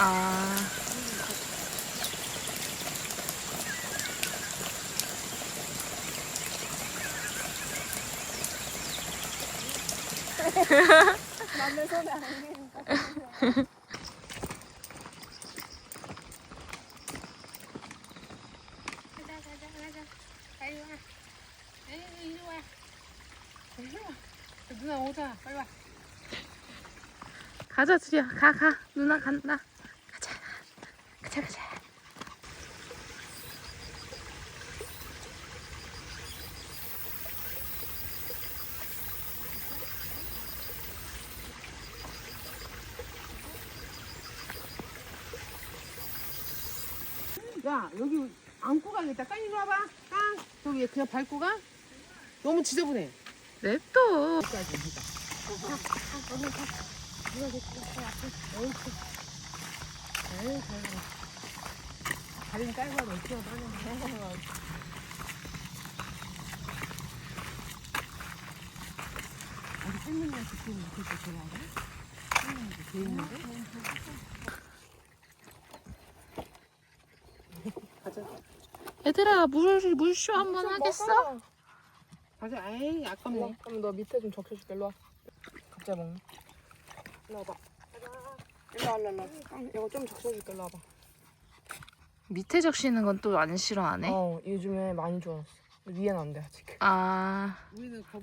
아. 남의 손에 안 되니까. 가자 주리야. 가, 가. 누나 간다. 가자. 가자. 야 여기 안고 가겠다 깡 이리 와봐 깡 저기 그냥 밟고 가 너무 지저분해 냅둬. 다리는 깔고 하면 뛰어가는 우리 할머니가 그때 그때 전화하네 할머니가 돼 있는데 가자 얘들아, 물, 물쇼 한 번 하겠어? 가자 에이 아깝네 그럼 너 밑에 좀 적셔줄게. 일로 와. 갑자기 먹네 일로 와봐. 일로 와, 일로 와. 응, 이거 좀 적셔줄게. 일로 와봐. 밑에 적시는 건 또 안 싫어하네. 어, 요즘에 많이 좋아졌어. 위에는 안 돼, 아직. 아,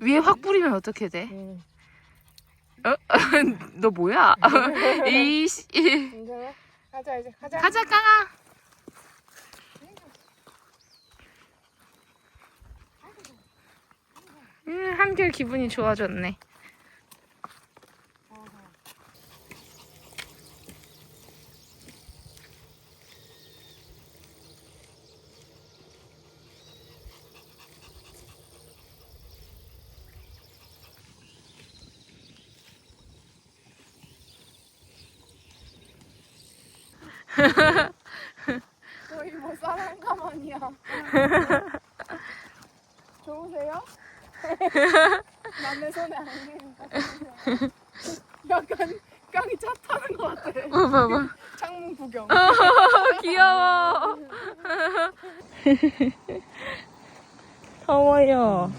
위에 확 뿌리면 어떻게 돼? 응. 너 뭐야? 이씨. 괜찮아? 가자, 이제. 가자. 가자, 깡아. 음, 한결 기분이 좋아졌네. 거의 뭐 사랑가만이야. 좋으세요? 남의 손에 안 되니까. 약간 깡이 차 타는 것 같아. 어, 봐봐. 창문 구경. 귀여워. 더워요.